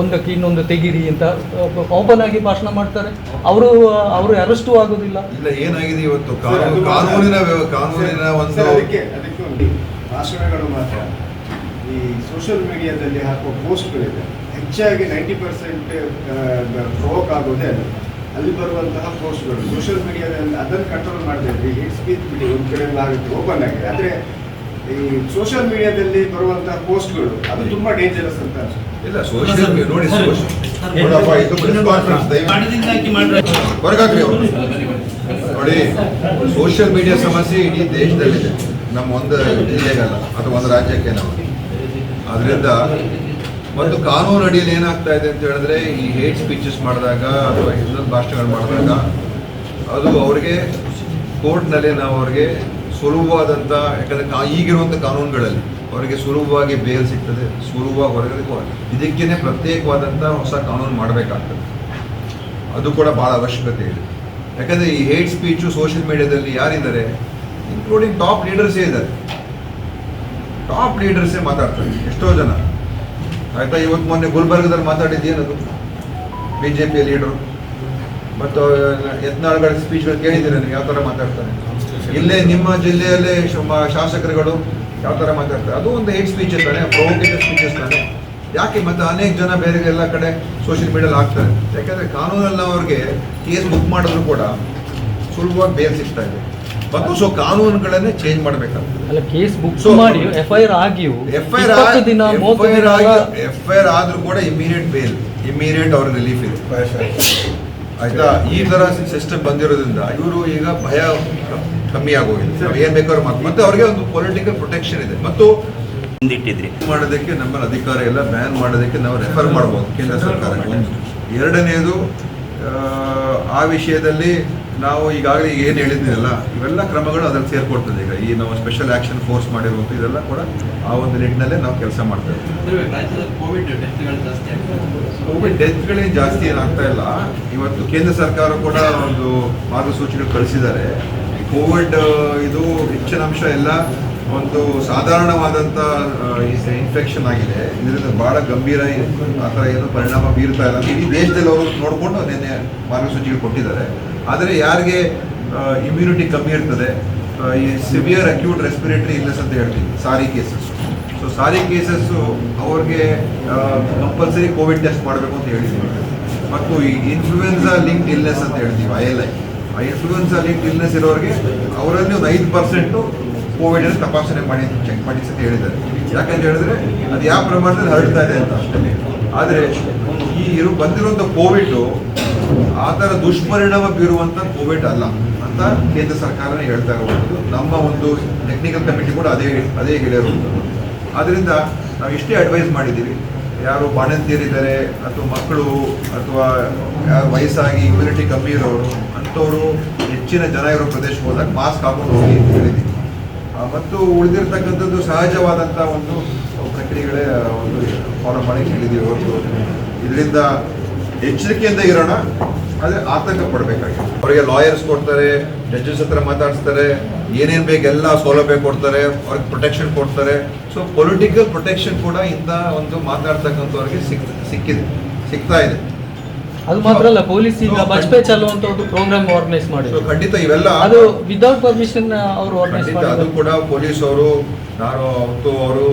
ಒಂದಕ್ಕೆ ಇನ್ನೊಂದು ತೆಗಿರಿ ಅಂತ ಓಪನ್ ಆಗಿ ಭಾಷಣ ಮಾಡ್ತಾರೆ. ಅವರು ಅವರು ಅರೆಸ್ಟು ಆಗೋದಿಲ್ಲ. ಇಲ್ಲ ಏನಾಗಿದೆ ಇವತ್ತು? ಕಾನೂನಿನ ಕಾನೂನಿನ ಒಂದು ಸರ್, ಅದಕ್ಕೆ ಅದಕ್ಕೆ ಭಾಷಣಗಳು ಮಾತ್ರ. ಈ ಸೋಷಿಯಲ್ ಮೀಡಿಯಾದಲ್ಲಿ ಹಾಕುವ ಪೋಸ್ಟ್ಗಳಿದೆ ಹೆಚ್ಚಾಗಿ ನೈಂಟಿ ಪರ್ಸೆಂಟ್ ಪ್ರೋಕ್ ಆಗೋದೇ ಅದು ಅಲ್ಲಿ ಬರುವಂತಹ ಪೋಸ್ಟ್ಗಳು ಸೋಷಿಯಲ್ ಮೀಡಿಯಾದಲ್ಲಿ ಅದನ್ನು ಕಂಟ್ರೋಲ್ ಈ ಹೇಟ್ ಸ್ಪೀಚ್ ಬಿಡಿ ಒಂದು ಕಡೆ ಎಲ್ಲ ಆಗುತ್ತೆ. ಓಪನ್ ಆಗಿದೆ. ಆದರೆ ಈ ಸೋಷಿಯಲ್ ಮೀಡಿಯಾದಲ್ಲಿ ಬರುವಂತಹ ಪೋಸ್ಟ್ಗಳು ಅದು ತುಂಬಾ ಡೇಂಜರಸ್ ಅಂತ ಇಲ್ಲ ಸೋಷಿಯಲ್ ನೋಡಿ ಅವ್ರು. ನೋಡಿ ಸೋಷಿಯಲ್ ಮೀಡಿಯಾ ಸಮಸ್ಯೆ ಇಡೀ ದೇಶದಲ್ಲಿದೆ. ನಮ್ಮ ಒಂದು ಜಿಲ್ಲೆಗಲ್ಲ ಅಥವಾ ಒಂದು ರಾಜ್ಯಕ್ಕೆ ನಾವು. ಅದರಿಂದ ಮತ್ತು ಕಾನೂನು ಅಡಿಯಲ್ಲಿ ಏನಾಗ್ತಾ ಇದೆ ಅಂತ ಹೇಳಿದ್ರೆ ಈ ಹೇಟ್ ಸ್ಪೀಚಸ್ ಮಾಡಿದಾಗ ಅಥವಾ ಇನ್ನೊಂದು ಭಾಷಣಗಳು ಮಾಡಿದಾಗ ಅದು ಅವ್ರಿಗೆ ಕೋರ್ಟ್ನಲ್ಲಿ ನಾವು ಅವ್ರಿಗೆ ಸುಲಭವಾದಂಥ ಯಾಕಂದರೆ ಕಾ ಈಗಿರುವಂಥ ಕಾನೂನುಗಳಲ್ಲಿ ಅವರಿಗೆ ಸುಲಭವಾಗಿ ಬೇಲ್ ಸಿಗ್ತದೆ, ಸುಲಭವಾಗಿ ಹೊರಗಡೆ ಇದಕ್ಕೇ ಪ್ರತ್ಯೇಕವಾದಂಥ ಹೊಸ ಕಾನೂನು ಮಾಡಬೇಕಾಗ್ತದೆ. ಅದು ಕೂಡ ಭಾಳ ಅವಶ್ಯಕತೆ ಇದೆ. ಯಾಕಂದರೆ ಈ ಹೇಟ್ ಸ್ಪೀಚು ಸೋಷಿಯಲ್ ಮೀಡಿಯಾದಲ್ಲಿ ಯಾರಿದ್ದಾರೆ? ಇನ್ಕ್ಲೂಡಿಂಗ್ ಟಾಪ್ ಲೀಡರ್ಸೇ ಇದ್ದಾರೆ. ಟಾಪ್ ಲೀಡರ್ಸೇ ಮಾತಾಡ್ತಾರೆ, ಎಷ್ಟೋ ಜನ. ಆಯ್ತಾ, ಇವತ್ತು ಮೊನ್ನೆ ಗುಲ್ಬರ್ಗದಲ್ಲಿ ಮಾತಾಡಿದ್ದೇನದು ಬಿ ಜೆ ಪಿಯ ಲೀಡರು ಮತ್ತು, ಯತ್ನಾಳ್ಗಳ ಸ್ಪೀಚ್ಗಳು ಕೇಳಿದ್ದೀರ ನೀವು? ಯಾವ ಥರ ಮಾತಾಡ್ತಾರೆ? ಇಲ್ಲೇ ನಿಮ್ಮ ಜಿಲ್ಲೆಯಲ್ಲೇ ಶಮ- ಶಾಸಕರುಗಳು ಯಾವ ಥರ ಮಾತಾಡ್ತಾರೆ? ಅದು ಒಂದು ಹೇಟ್ ಸ್ಪೀಚ್ ತಾನೆ ಪ್ರೊವೋಕೇಟಿವ್ ಸ್ಪೀಚಸ್ ತಾನೆ. ಯಾಕೆ ಮತ್ತೆ ಅನೇಕ ಜನ ಬೇರೆ ಎಲ್ಲ ಕಡೆ ಸೋಷಿಯಲ್ ಮೀಡಿಯಲ್ಲಿ ಹಾಕ್ತಾರೆ? ಯಾಕಂದರೆ ಕಾನೂನಲ್ಲಿ ಅವ್ರಿಗೆ ಕೇಸ್ ಬುಕ್ ಮಾಡಿದ್ರು ಕೂಡ ಸುಲಭವಾಗಿ ಬೇಲ್ ಸಿಗ್ತಾ ಇದೆ. ಮತ್ತು ಸೊ ಕಾನೂನುಗಳನ್ನೇ ಚೇಂಜ್ ಮಾಡಬೇಕಾಗ್ತದೆ. ಅಲ್ಲ ಕೇಸ್ ಬುಕ್ ಮಾಡಿ ಎಫ್ ಐ ಆರ್ ಆಗಿಯೂ ಎಫ್ ಐ ದಿನ ಎಫ್ ಐ ಆರ್ ಆದ್ರೂ ಕೂಡ ಇಮಿಡಿಯೇಟ್ ಬೇಲ್ ಇಮಿಡಿಯೇಟ್ ಅವ್ರ ರಿಲೀಫ್ ಇದೆ. ಆಯ್ತಾ? ಈ ತರ ಸಿಸ್ಟಮ್ ಬಂದಿರೋದ್ರಿಂದ ಇವರು ಈಗ ಭಯ ಕಮ್ಮಿ ಆಗೋಗಿದೆ ನಾವು ಏನ್ ಬೇಕಾದ್ರೂ ಮಾತು ಮತ್ತೆ ಅವ್ರಿಗೆ ಒಂದು ಪೊಲಿಟಿಕಲ್ ಪ್ರೊಟೆಕ್ಷನ್ ಇದೆ. ಮತ್ತು ಮುಂದಿಟ್ಟಿದ್ರಿ ಮಾಡೋದಕ್ಕೆ ನಮ್ಮ ಅಧಿಕಾರ ಎಲ್ಲ ಬ್ಯಾನ್ ಮಾಡೋದಕ್ಕೆ ನಾವು ರೆಫರ್ ಮಾಡ್ಬೋದು ಕೇಂದ್ರ ಸರ್ಕಾರ. ಎರಡನೇದು ಆ, ವಿಷಯದಲ್ಲಿ ನಾವು ಈಗಾಗಲೇ ಏನು ಹೇಳಿದ್ನಲ್ಲ ಇವೆಲ್ಲ ಕ್ರಮಗಳು ಅದ್ರಲ್ಲಿ ಸೇರ್ಕೊಡ್ತದೆ ಈಗ. ಈ ನಾವು ಸ್ಪೆಷಲ್ ಆಕ್ಷನ್ ಫೋರ್ಸ್ ಮಾಡಿರುವಂಥ ಇದೆಲ್ಲ ಕೂಡ ಆ ಒಂದು ನಿಟ್ಟಿನಲ್ಲೇ ನಾವು ಕೆಲಸ ಮಾಡ್ತಾ ಇದ್ದೀವಿ. ರಾಜ್ಯದಲ್ಲಿ ಕೋವಿಡ್ ಡೆತ್ಗಳು ಜಾಸ್ತಿ ಆಗ್ತದೆ ಕೋವಿಡ್ ಡೆತ್ಗಳೇನು ಜಾಸ್ತಿ ಏನಾಗ್ತಾ ಇಲ್ಲ. ಇವತ್ತು ಕೇಂದ್ರ ಸರ್ಕಾರ ಕೂಡ ಒಂದು ಮಾರ್ಗಸೂಚಿಗಳು ಕಳಿಸಿದ್ದಾರೆ. ಕೋವಿಡ್ ಇದು ಹೆಚ್ಚಿನ ಅಂಶ ಎಲ್ಲ ಒಂದು ಸಾಧಾರಣವಾದಂಥ ಇನ್ಫೆಕ್ಷನ್ ಆಗಿದೆ. ಇದರಿಂದ ಭಾಳ ಗಂಭೀರ ಆ ಥರ ಏನು ಪರಿಣಾಮ ಬೀರ್ತಾ ಇಲ್ಲ. ಇಡೀ ದೇಶದಲ್ಲಿ ಅವರು ನೋಡಿಕೊಂಡು ನಿನ್ನೆ ಮಾರ್ಗಸೂಚಿಗಳು ಕೊಟ್ಟಿದ್ದಾರೆ. ಆದರೆ ಯಾರಿಗೆ ಇಮ್ಯುನಿಟಿ ಕಮ್ಮಿ ಇರ್ತದೆ ಈ ಸಿವಿಯರ್ ಅಕ್ಯೂಟ್ ರೆಸ್ಪಿರೇಟರಿ ಇಲ್ನೆಸ್ ಅಂತ ಹೇಳ್ತೀವಿ, SARI cases so SARI cases ಅವ್ರಿಗೆ ಕಂಪಲ್ಸರಿ ಕೋವಿಡ್ ಟೆಸ್ಟ್ ಮಾಡಬೇಕು ಅಂತ ಹೇಳಿದ್ದೀವಿ. ಮತ್ತು ಈ ಇನ್ಫ್ಲೂಯೆನ್ಸಾ ಲಿಂಕ್ ಇಲ್ನೆಸ್ ಅಂತ ಹೇಳ್ತೀವಿ ಐ ಎಲ್ ಐ ಆ ಇನ್ಫ್ಲೂಯೆನ್ಸಾ ಲಿಂಕ್ ಇಲ್ನೆಸ್ ಇರೋರಿಗೆ ಅವರಲ್ಲಿ ಒಂದು ಐದು ಪರ್ಸೆಂಟು ಕೋವಿಡ್ ಅನ್ನು ತಪಾಸಣೆ ಮಾಡಿ ಚೆಕ್ ಮಾಡಿ ಅಂತ ಹೇಳಿದ್ದಾರೆ. ಯಾಕಂತ ಹೇಳಿದ್ರೆ ಅದು ಯಾವ ಪ್ರಮಾಣದಲ್ಲಿ ಹರಡ್ತಾ ಇದೆ ಅಂತ ಅಷ್ಟೇ. ಆದರೆ ಈ ಇರು ಬಂದಿರುವಂಥ ಕೋವಿಡ್ ಆ ಥರ ದುಷ್ಪರಿಣಾಮ ಬೀರುವಂಥ ಕೋವಿಡ್ ಅಲ್ಲ ಅಂತ ಕೇಂದ್ರ ಸರ್ಕಾರನೇ ಹೇಳ್ತಾ ಇರುವಂಥದ್ದು. ನಮ್ಮ ಒಂದು ಟೆಕ್ನಿಕಲ್ ಕಮಿಟಿ ಕೂಡ ಅದೇ ಅದೇ ಹೇಳಿರುವಂಥದ್ದು ಆದ್ದರಿಂದ ನಾವು ಇಷ್ಟೇ ಅಡ್ವೈಸ್ ಮಾಡಿದ್ದೀವಿ. ಯಾರು ಬಾಣಂತಿಯರಿದ್ದಾರೆ, ಅಥವಾ ಮಕ್ಕಳು, ಅಥವಾ ಯಾರು ವಯಸ್ಸಾಗಿ ಇಮ್ಯುನಿಟಿ ಕಮ್ಮಿ ಇರೋರು ಅಂಥವರು ಹೆಚ್ಚಿನ ಜನ ಇರೋ ಪ್ರದೇಶಕ್ಕೆ ಹೋದಾಗ ಮಾಸ್ಕ್ ಹಾಕೊಂಡು ಹೋಗಿ ಅಂತ ಹೇಳಿದ್ದೀನಿ. ಮತ್ತು ಉಳಿದಿರ್ತಕ್ಕಂಥದ್ದು ಸಹಜವಾದಂಥ ಒಂದು ಪ್ರಕ್ರಿಯೆಗಳೇ ಒಂದು ಫಾಲೋ ಮಾಡಿ ಹೇಳಿದ್ದೀವಿ ಹೊರತು. ಇದರಿಂದ ಎಚ್ಚರಿಕೆಯಿಂದ ಇರೋಣ, ಆದರೆ ಆತಂಕ ಪಡಬೇಕಾಗಿದೆ ಅವರಿಗೆ ಲಾಯರ್ಸ್ ಕೊಡ್ತಾರೆ ಜಡ್ಜಸ್ ಹತ್ರ ಮಾತಾಡಿಸ್ತಾರೆ, ಏನೇನು ಬೇಕು ಎಲ್ಲ ಸೌಲಭ್ಯ ಕೊಡ್ತಾರೆ, ಅವ್ರಿಗೆ ಪ್ರೊಟೆಕ್ಷನ್ ಕೊಡ್ತಾರೆ. ಸೊ ಪೊಲಿಟಿಕಲ್ ಪ್ರೊಟೆಕ್ಷನ್ ಕೂಡ ಇಂಥ ಒಂದು ಮಾತಾಡ್ತಕ್ಕಂಥವ್ರಿಗೆ ಸಿಕ್, ಸಿಕ್ಕಿದೆ ಸಿಗ್ತಾ ಇದೆ. ಅದು ಮಾತ್ರ ಅಲ್ಲ ಪೊಲೀಸ್ ಈಗ ಬಜ್ಪೆ ಚಾಲು ಅಂತ ಒಂದು ಪ್ರೋಗ್ರಾಮ್ ಆರ್ಗನೈಸ್ ಮಾಡಿ ಮಾಡಿದ್ರು ಖಂಡಿತ ಇವೆಲ್ಲ ಅದು ವಿದೌಟ್ ಪರ್ಮಿಷನ್ ಅವರು ಆರ್ಗನೈಸ್ ಮಾಡಿದ್ರು. ಅದು ಕೂಡ ಪೊಲೀಸ್ ಅವರು ನಾನು ಅವತ್ತು ಅವರು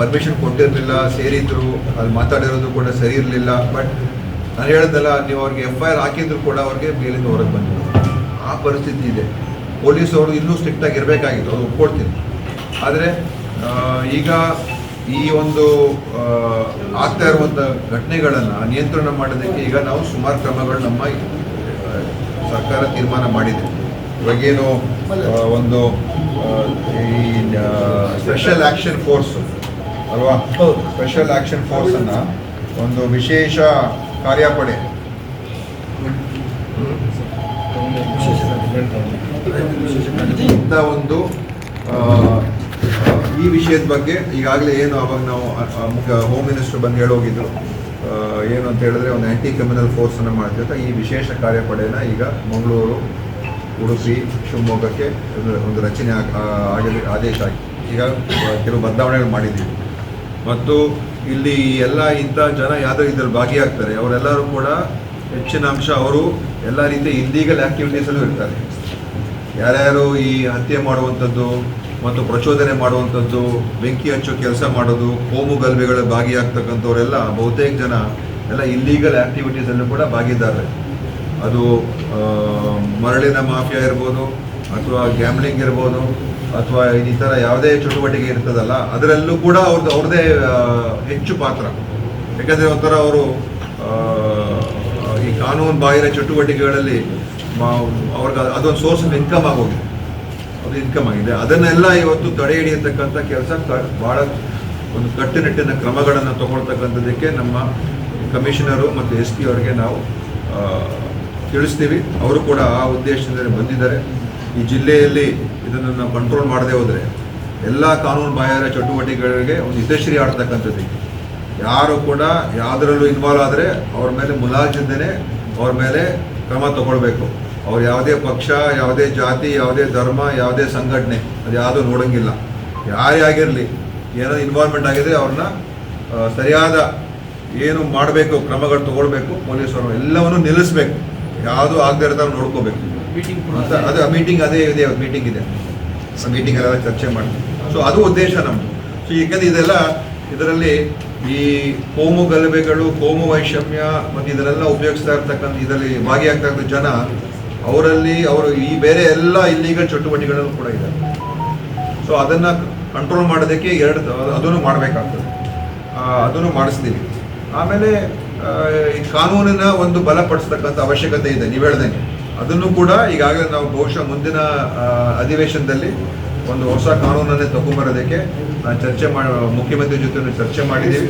ಪರ್ಮಿಷನ್ ಕೊಟ್ಟಿರಲಿಲ್ಲ ಸೇರಿದ್ರು ಅಲ್ಲಿ ಮಾತಾಡಿರೋದು ಕೂಡ ಸರಿ ಇರಲಿಲ್ಲ. ಬಟ್ ನಾನು ಹೇಳಿದ್ನಲ್ಲ ನೀವು ಅವ್ರಿಗೆ ಎಫ್ ಐ ಆರ್ ಹಾಕಿದ್ರು ಕೂಡ ಅವ್ರಿಗೆ ಮೇಲಿಂದ ಹೊರಗೆ ಬಂದಿದ್ರು ಆ ಪರಿಸ್ಥಿತಿ ಇದೆ. ಪೊಲೀಸ್ ಅವರು ಇನ್ನೂ ಸ್ಟ್ರಿಕ್ಟಾಗಿ ಇರಬೇಕಾಗಿತ್ತು ಅದು ಒಪ್ಕೊಡ್ತೀನಿ. ಆದರೆ ಈಗ ಈ ಒಂದು ಆಗ್ತಾ ಇರುವಂಥ ಘಟನೆಗಳನ್ನು ನಿಯಂತ್ರಣ ಮಾಡೋದಕ್ಕೆ ಈಗ ನಾವು ಸುಮಾರು ಕ್ರಮಗಳು ನಮ್ಮ ಸರ್ಕಾರ ತೀರ್ಮಾನ ಮಾಡಿದೆ. ಇವಾಗೇನು ಒಂದು ಈ ಸ್ಪೆಷಲ್ ಆ್ಯಕ್ಷನ್ ಫೋರ್ಸ್ ಅಲ್ವಾ? ಸ್ಪೆಷಲ್ ಆ್ಯಕ್ಷನ್ ಫೋರ್ಸನ್ನು ಅನ್ನ ಒಂದು ವಿಶೇಷ ಕಾರ್ಯಪಡೆ. ಇಂಥ ಒಂದು ಈ ವಿಷಯದ ಬಗ್ಗೆ ಈಗಾಗಲೇ ಏನು ಅವಾಗ ನಾವು ಹೋಮ್ ಮಿನಿಸ್ಟರ್ ಬಂದು ಹೇಳೋಗಿದ್ರು. ಏನು ಅಂತ ಹೇಳಿದ್ರೆ ಒಂದು ಆ್ಯಂಟಿ ಕ್ರಿಮಿನಲ್ ಫೋರ್ಸನ್ನು ಮಾಡ್ತಿರ್ತಾ ಈ ವಿಶೇಷ ಕಾರ್ಯಪಡೆನ ಈಗ ಮಂಗಳೂರು, ಉಡುಪಿ, ಶಿವಮೊಗ್ಗಕ್ಕೆ ಒಂದು ರಚನೆ ಆಗ- ಆಗಲಿ ಆದೇಶ ಆಗಿ ಈಗ ಕೆಲವು ಬದಲಾವಣೆಗಳು ಮಾಡಿದ್ದೀವಿ. ಮತ್ತು ಇಲ್ಲಿ ಎಲ್ಲ ಇಂಥ ಜನ ಯಾವುದೋ ಇದ್ರಲ್ಲಿ ಭಾಗಿಯಾಗ್ತಾರೆ. ಅವರೆಲ್ಲರೂ ಕೂಡ ಹೆಚ್ಚಿನ ಅಂಶ ಅವರು ಎಲ್ಲ ರೀತಿಯ ಇಲ್ಲೀಗಲ್ ಆ್ಯಕ್ಟಿವಿಟೀಸಲ್ಲೂ ಇರ್ತಾರೆ. ಯಾರ್ಯಾರು ಈ ಹತ್ಯೆ ಮಾಡುವಂಥದ್ದು ಮತ್ತು ಪ್ರಚೋದನೆ ಮಾಡುವಂಥದ್ದು, ಬೆಂಕಿ ಹಚ್ಚೋ ಕೆಲಸ ಮಾಡೋದು, ಕೋಮು ಗಲಭೆಗಳ ಭಾಗಿಯಾಗ್ತಕ್ಕಂಥವರೆಲ್ಲ ಬಹುತೇಕ ಜನ ಎಲ್ಲ ಇಲ್ಲೀಗಲ್ ಆ್ಯಕ್ಟಿವಿಟೀಸಲ್ಲೂ ಕೂಡ ಭಾಗಿದ್ದಾರೆ. ಅದು ಮರಳಿನ ಮಾಫಿಯಾ ಇರ್ಬೋದು, ಅಥವಾ ಗ್ಯಾಮ್ಲಿಂಗ್ ಇರ್ಬೋದು, ಅಥವಾ ಈ ಥರ ಯಾವುದೇ ಚಟುವಟಿಕೆ ಇರ್ತದಲ್ಲ, ಅದರಲ್ಲೂ ಕೂಡ ಅವ್ರದ್ದು ಅವ್ರದ್ದೇ ಹೆಚ್ಚು ಪಾತ್ರ. ಯಾಕಂದರೆ ಒಂಥರ ಅವರು ಈ ಕಾನೂನು ಬಾಹಿರ ಚಟುವಟಿಕೆಗಳಲ್ಲಿ ಅವ್ರಿಗೆ ಅದೊಂದು ಸೋರ್ಸ್ ಆಫ್ ಇನ್ಕಮ್ ಆಗೋಗಿದೆ ಅದು ಇನ್ಕಮ್ ಆಗಿದೆ. ಅದನ್ನೆಲ್ಲ ಇವತ್ತು ತಡೆ ಹಿಡಿಯತಕ್ಕಂಥ ಕೆಲಸ ಭಾಳ ಒಂದು ಕಟ್ಟುನಿಟ್ಟಿನ ಕ್ರಮಗಳನ್ನು ತಗೊಳ್ತಕ್ಕಂಥದ್ದಕ್ಕೆ ನಮ್ಮ ಕಮಿಷನರು ಮತ್ತು ಎಸ್ ಪಿ ಅವರಿಗೆ ನಾವು ತಿಳಿಸ್ತೀವಿ. ಅವರು ಕೂಡ ಆ ಉದ್ದೇಶದಿಂದ ಬಂದಿದ್ದಾರೆ. ಈ ಜಿಲ್ಲೆಯಲ್ಲಿ ಇದನ್ನು ನಾವು ಕಂಟ್ರೋಲ್ ಮಾಡದೆ ಹೋದರೆ ಎಲ್ಲ ಕಾನೂನು ಬಾಹಿರ ಚಟುವಟಿಕೆಗಳಿಗೆ ಒಂದು ಹಿತಶ್ರೀ ಆಡ್ತಕ್ಕಂಥದ್ದಕ್ಕೆ ಯಾರು ಕೂಡ ಯಾವುದರಲ್ಲೂ ಇನ್ವಾಲ್ವ್ ಆದರೆ ಅವ್ರ ಮೇಲೆ ಮುಲಾಜಿಂದನೇ ಅವ್ರ ಮೇಲೆ ಕ್ರಮ ತಗೊಳ್ಬೇಕು. ಅವ್ರು ಯಾವುದೇ ಪಕ್ಷ ಯಾವುದೇ ಜಾತಿ ಯಾವುದೇ ಧರ್ಮ ಯಾವುದೇ ಸಂಘಟನೆ ಅದು ಯಾವುದೂ ನೋಡೋಂಗಿಲ್ಲ. ಯಾರೇ ಆಗಿರಲಿ ಏನೋ ಇನ್ವಾಲ್ವ್ಮೆಂಟ್ ಆಗಿದೆ ಅವ್ರನ್ನ ಸರಿಯಾದ ಏನು ಮಾಡಬೇಕು ಕ್ರಮಗಳು ತಗೊಳ್ಬೇಕು ಪೊಲೀಸರು ಎಲ್ಲವನ್ನು ನಿಲ್ಲಿಸ್ಬೇಕು. ಯಾವುದು ಆಗದೆ ಇರೋದಾಗ ನೋಡ್ಕೋಬೇಕು. ಅಂತ ಅದು ಮೀಟಿಂಗ್ ಅದೇ ಇದೆ ಮೀಟಿಂಗ್ ಇದೆ. ಮೀಟಿಂಗ್ ಎಲ್ಲ ಚರ್ಚೆ ಮಾಡಿ ಸೊ ಅದು ಉದ್ದೇಶ ನಮ್ಮದು ಸೊ ಈಗ ಇದೆಲ್ಲ ಇದರಲ್ಲಿ ಈ ಕೋಮು ಗಲಭೆಗಳು, ಕೋಮು ವೈಷಮ್ಯ ಮತ್ತು ಇದನ್ನೆಲ್ಲ ಉಪಯೋಗಿಸ್ತಾ ಇರ್ತಕ್ಕಂಥ, ಇದರಲ್ಲಿ ಭಾಗಿಯಾಗ್ತಾ ಜನ, ಅವರಲ್ಲಿ ಅವರು ಈ ಬೇರೆ ಎಲ್ಲ ಇಲ್ಲಿಗಲ್ ಚಟುವಟಿಕೆಗಳನ್ನು ಕೂಡ ಇದೆ ಸೊ ಅದನ್ನು ಕಂಟ್ರೋಲ್ ಮಾಡೋದಕ್ಕೆ ಎರಡು ಅದನ್ನು ಮಾಡಬೇಕಾಗ್ತದೆ. ಅದನ್ನು ಮಾಡಿಸ್ತೀವಿ. ಆಮೇಲೆ ಈ ಕಾನೂನಿನ ಒಂದು ಬಲಪಡಿಸ್ತಕ್ಕಂಥ ಅವಶ್ಯಕತೆ ಇದೆ ನೀವು ಹೇಳ್ದಂಗೆ ಅದನ್ನು ಕೂಡ ಈಗಾಗಲೇ ನಾವು ಬಹುಶಃ ಮುಂದಿನ ಅಧಿವೇಶನದಲ್ಲಿ ಒಂದು ಹೊಸ ಕಾನೂನನ್ನೇ ತಗೊಂಬರೋದಕ್ಕೆ ನಾನು ಚರ್ಚೆ ಮಾಡಿ ಮುಖ್ಯಮಂತ್ರಿ ಜೊತೆ ಚರ್ಚೆ ಮಾಡಿದ್ದೀವಿ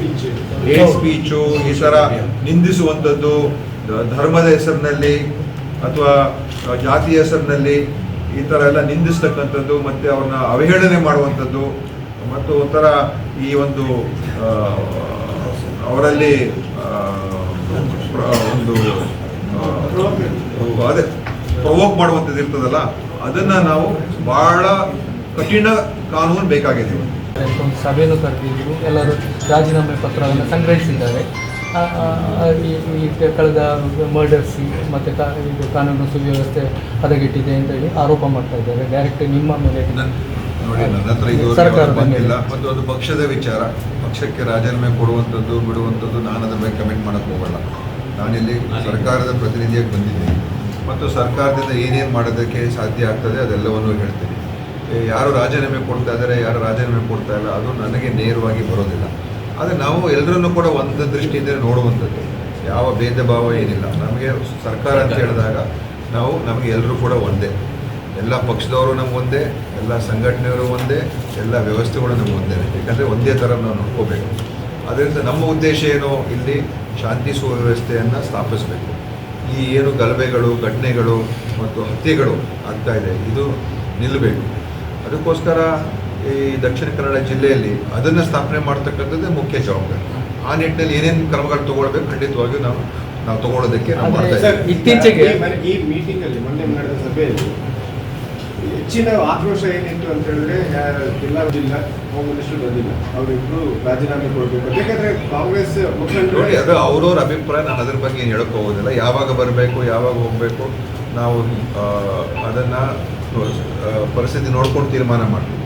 ಏಟ್ ಸ್ಪೀಚು ಈ ಥರ ನಿಂದಿಸುವಂಥದ್ದು ಧರ್ಮದ ಹೆಸರಿನಲ್ಲಿ ಅಥವಾ ಜಾತಿಯ ಹೆಸರಿನಲ್ಲಿ ಈ ಥರ ಎಲ್ಲ ನಿಂದಿಸ್ತಕ್ಕಂಥದ್ದು ಮತ್ತು ಅವ್ರನ್ನ ಅವಹೇಳನೆ ಮಾಡುವಂಥದ್ದು ಮತ್ತು ಒಂಥರ ಈ ಒಂದು ಅವರಲ್ಲಿ ಒಂದು ಅದೇ ಪ್ರವೋಕ್ ಮಾಡುವಂಥದ್ದು ಇರ್ತದಲ್ಲ, ಅದನ್ನು ನಾವು ಭಾಳ ಕಠಿಣ ಕಾನೂನು ಬೇಕಾಗಿದೆ. ಒಂದು ಸಭೆಯನ್ನು ಕರೆದಿದ್ರು. ಎಲ್ಲರೂ ರಾಜೀನಾಮೆ ಪತ್ರವನ್ನು ಸಂಗ್ರಹಿಸಿದ್ದಾರೆ. ಆ, ಆ, ಆ, ಈ ಕಳೆದ ಮರ್ಡರ್ಸ್ ಮತ್ತು ಇದು ಕಾನೂನು ಸುವ್ಯವಸ್ಥೆ ಹದಗೆಟ್ಟಿದೆ ಅಂತ ಹೇಳಿ ಆರೋಪ ಮಾಡ್ತಾ ಇದ್ದಾರೆ. ಡೈರೆಕ್ಟ್ ನಿಮ್ಮ ಮೇಲೆ ನೋಡಿ ನನ್ನ ಹತ್ರ ಬಂದಿಲ್ಲ ಮೇಲೆ. ಮತ್ತು ಅದು ಪಕ್ಷದ ವಿಚಾರ. ಪಕ್ಷಕ್ಕೆ ರಾಜೀನಾಮೆ ಕೊಡುವಂಥದ್ದು ಬಿಡುವಂಥದ್ದು ನಾನು ಅದರ ಮೇಲೆ ಕಮೆಂಟ್ ಮಾಡಕ್ಕೆ ಹೋಗಲ್ಲ. ನಾನಿಲ್ಲಿ ಸರ್ಕಾರದ ಪ್ರತಿನಿಧಿಯಾಗಿ ಬಂದಿದ್ದೀನಿ. ಮತ್ತು ಸರ್ಕಾರದಿಂದ ಏನೇನು ಮಾಡೋದಕ್ಕೆ ಸಾಧ್ಯ ಆಗ್ತದೆ ಅದೆಲ್ಲವನ್ನು ಹೇಳ್ತೀನಿ. ಯಾರು ರಾಜೀನಾಮೆ ಕೊಡ್ತಾ ಇದ್ದಾರೆ ಯಾರು ರಾಜೀನಾಮೆ ಕೊಡ್ತಾ ಇಲ್ಲ ಅದು ನನಗೆ ನೇರವಾಗಿ ಬರೋದಿಲ್ಲ. ಆದರೆ ನಾವು ಎಲ್ಲರನ್ನೂ ಕೂಡ ಒಂದು ದೃಷ್ಟಿಯಿಂದ ನೋಡುವಂಥದ್ದು. ಯಾವ ಭೇದ ಭಾವ ಏನಿಲ್ಲ. ನಮಗೆ ಸರ್ಕಾರ ಅಂತ ಹೇಳಿದಾಗ ನಾವು ನಮಗೆ ಎಲ್ಲರೂ ಕೂಡ ಒಂದೇ. ಎಲ್ಲ ಪಕ್ಷದವರು ನಮ್ಗೆ ಒಂದೇ ಎಲ್ಲ ಸಂಘಟನೆಯವರು ಒಂದೇ ಎಲ್ಲ ವ್ಯವಸ್ಥೆಗಳು ನಮ್ಗೆ ಒಂದೇ ಯಾಕಂದರೆ ಒಂದೇ ಥರ ನಾವು ನೋಡ್ಕೋಬೇಕು. ಅದರಿಂದ ನಮ್ಮ ಉದ್ದೇಶ ಏನು? ಇಲ್ಲಿ ಶಾಂತಿ ಸುವ್ಯವಸ್ಥೆಯನ್ನು ಸ್ಥಾಪಿಸಬೇಕು. ಈ ಏನು ಗಲಭೆಗಳು ಘಟನೆಗಳು ಮತ್ತು ಹತ್ಯೆಗಳು ಆಗ್ತಾ ಇದೆ ಇದು ನಿಲ್ಲಬೇಕು. ಅದಕ್ಕೋಸ್ಕರ ಈ ದಕ್ಷಿಣ ಕನ್ನಡ ಜಿಲ್ಲೆಯಲ್ಲಿ ಅದನ್ನು ಸ್ಥಾಪನೆ ಮಾಡ್ತಕ್ಕಂಥದ್ದೇ ಮುಖ್ಯ ಜವಾಬ್ದಾರಿ. ಆ ನಿಟ್ಟಿನಲ್ಲಿ ಏನೇನು ಕ್ರಮಗಳು ತಗೊಳ್ಬೇಕು ಖಂಡಿತವಾಗಿಯೂ ನಾವು ನಾವು ತಗೊಳ್ಳೋದಕ್ಕೆ ನಾವು ಮಾಡ್ತಾ ಇದ್ದೀವಿ. ಇತ್ತೀಚೆಗೆ- ಈ ಮನೆ- ಈ ಮೀಟಿಂಗ್ ಅಲ್ಲಿ ಮೊನ್ನೆ ನಡೆದ ಸಭೆಯಲ್ಲಿ ಹೆಚ್ಚಿನ ಆಕ್ರೋಶ ಏನಿತ್ತು ಅಂತ ಹೇಳಿದ್ರೆ ಯಾ- ಜಿಲ್ಲಾ ಜಿಲ್ಲಾ ಹೋಮ್ ಮಿನಿಸ್ಟರ್ ಬಂದಿಲ್ಲ. ಅವರಿಬ್ರು ರಾಜೀನಾಮೆ ಕೊಡಬೇಕು. ಯಾಕಂದ್ರೆ ಕಾಂಗ್ರೆಸ್ ಮುಖಂಡರು ನೋಡಿ ಅದು ಅವ್ರವ್ರ ಅಭಿಪ್ರಾಯ ನಾನು ಅದ್ರ ಬಗ್ಗೆ ಏನು ಹೇಳಕ್ ಹೋಗೋದಿಲ್ಲ. ಯಾವಾಗ ಬರಬೇಕು ಯಾವಾಗ ಹೋಗಬೇಕು ನಾವು ಆ, ಅದನ್ನ ಪರಿಸ್ಥಿತಿ ನೋಡ್ಕೊಂಡು ತೀರ್ಮಾನ ಮಾಡ್ತೀವಿ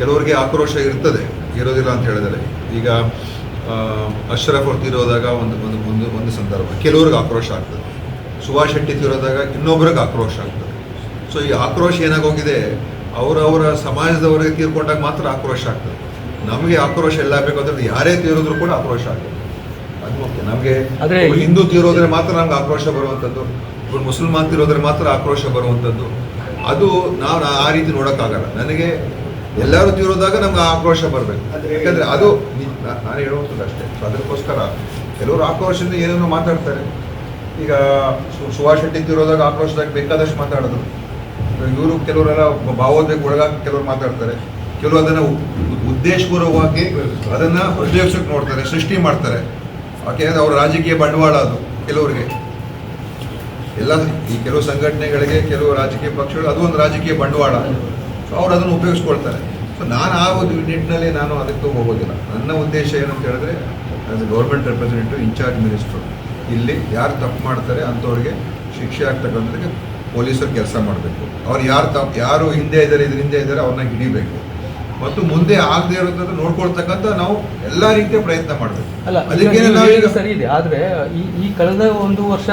ಕೆಲವರಿಗೆ ಆಕ್ರೋಶ ಇರ್ತದೆ ಇರೋದಿಲ್ಲ ಅಂತ ಹೇಳಿದರೆ. ಈಗ ಅಶ್ರಫ್ ಅವ್ರು ತೀರೋದಾಗ ಒಂದು ಒಂದು ಒಂದು ಒಂದು ಸಂದರ್ಭ. ಕೆಲವ್ರಿಗೆ ಆಕ್ರೋಶ ಆಗ್ತದೆ. ಸುಭಾಷ್ ಶೆಟ್ಟಿ ತೀರೋದಾಗ ಇನ್ನೊಬ್ರಿಗೆ ಆಕ್ರೋಶ ಆಗ್ತದೆ. ಸೊ ಈ ಆಕ್ರೋಶ ಏನಾಗೋಗಿದೆ ಅವರವರ ಸಮಾಜದವರಿಗೆ ತೀರ್ಕೊಂಡಾಗ ಮಾತ್ರ ಆಕ್ರೋಶ ಆಗ್ತದೆ. ನಮಗೆ ಆಕ್ರೋಶ ಎಲ್ಲ ಬೇಕಾದ್ರೆ ಯಾರೇ ತೀರಿದ್ರು ಕೂಡ ಆಕ್ರೋಶ ಆಗ್ತದೆ. ಅದು ಓಕೆ ನಮಗೆ ಹಿಂದೂ ತೀರೋದ್ರೆ ಮಾತ್ರ ನಮ್ಗೆ ಆಕ್ರೋಶ ಬರುವಂಥದ್ದು. ಇವ್ರು ಮುಸಲ್ಮಾನ್ ತೀರೋದ್ರೆ ಮಾತ್ರ ಆಕ್ರೋಶ ಬರುವಂಥದ್ದು. ಅದು ನಾವು ಆ ರೀತಿ ನೋಡೋಕ್ಕಾಗಲ್ಲ. ನನಗೆ ಎಲ್ಲರೂ ತೀರೋದಾಗ ನಮ್ಗೆ ಆಕ್ರೋಶ ಬರಬೇಕು. ಯಾಕಂದರೆ ಅದು ನಾನು ಹೇಳುವಂಥದ್ದು ಅಷ್ಟೇ. ಸೊ ಅದಕ್ಕೋಸ್ಕರ ಕೆಲವರು ಆಕ್ರೋಶದಿಂದ ಏನೇನೋ ಮಾತಾಡ್ತಾರೆ. ಈಗ ಸುಭಾಷ್ ಶೆಟ್ಟಿ ತೀರೋದಾಗ ಆಕ್ರೋಶದಾಗ ಬೇಕಾದಷ್ಟು ಮಾತಾಡೋದು. ಇವರು ಕೆಲವರೆಲ್ಲ ಭಾವೋದ್ವೇಗ ಒಳಗಾಗಿ ಕೆಲವರು ಮಾತಾಡ್ತಾರೆ. ಕೆಲವರು ಅದನ್ನು ಉ- ಉದ್ದೇಶಪೂರ್ವಕವಾಗಿ ಅದನ್ನ ಉದ್ಯೋಗಿಸಕ್ಕೆ ನೋಡ್ತಾರೆ ಸೃಷ್ಟಿ ಮಾಡ್ತಾರೆ. ಯಾಕೆಂದರೆ ಅವ್ರ ರಾಜಕೀಯ ಬಂಡವಾಳ ಅದು ಕೆಲವರಿಗೆ. ಎಲ್ಲ ಈ ಕೆಲವು ಸಂಘಟನೆಗಳಿಗೆ ಕೆಲವು ರಾಜಕೀಯ ಪಕ್ಷಗಳು ಅದು ಒಂದು ರಾಜಕೀಯ ಬಂಡವಾಳ. ಸೊ ಅವ್ರು ಅದನ್ನು ಉಪಯೋಗಿಸ್ಕೊಳ್ತಾರೆ. ಸೊ ನಾನು ಆ ಒಂದು ನಿಟ್ಟಿನಲ್ಲಿ ನಾನು ಅದಕ್ಕೆ ಹೋಗೋದಿಲ್ಲ. ನನ್ನ ಉದ್ದೇಶ ಏನಂತ ಹೇಳಿದ್ರೆ as a government representative incharge minister ಇಲ್ಲಿ ಯಾರು ತಪ್ಪು ಮಾಡ್ತಾರೆ ಅಂಥವ್ರಿಗೆ ಶಿಕ್ಷೆ ಆಗ್ತಕ್ಕಂಥದ್ದಕ್ಕೆ ಪೊಲೀಸರು ಕೆಲಸ ಮಾಡಬೇಕು. ಅವ್ರು ಯಾರು ತಪ್ಪು ಯಾರು ಹಿಂದೆ ಇದ್ದಾರೆ ಇದ್ರ ಹಿಂದೆ ಇದ್ದಾರೆ ಅವ್ರನ್ನ ಹಿಡಿಬೇಕು. ಮತ್ತು ಮುಂದೆ ಆಗದೆ ಇರೋದನ್ನು ನೋಡ್ಕೊಳ್ತಕ್ಕಂಥ ನಾವು ಎಲ್ಲ ರೀತಿಯ ಪ್ರಯತ್ನ ಮಾಡಬೇಕು. ಅಲ್ಲ ಅದಕ್ಕೆ ಸರಿ ಇದೆ. ಆದ್ರೆ ಈ ಈ ಕಳೆದ ಒಂದು ವರ್ಷ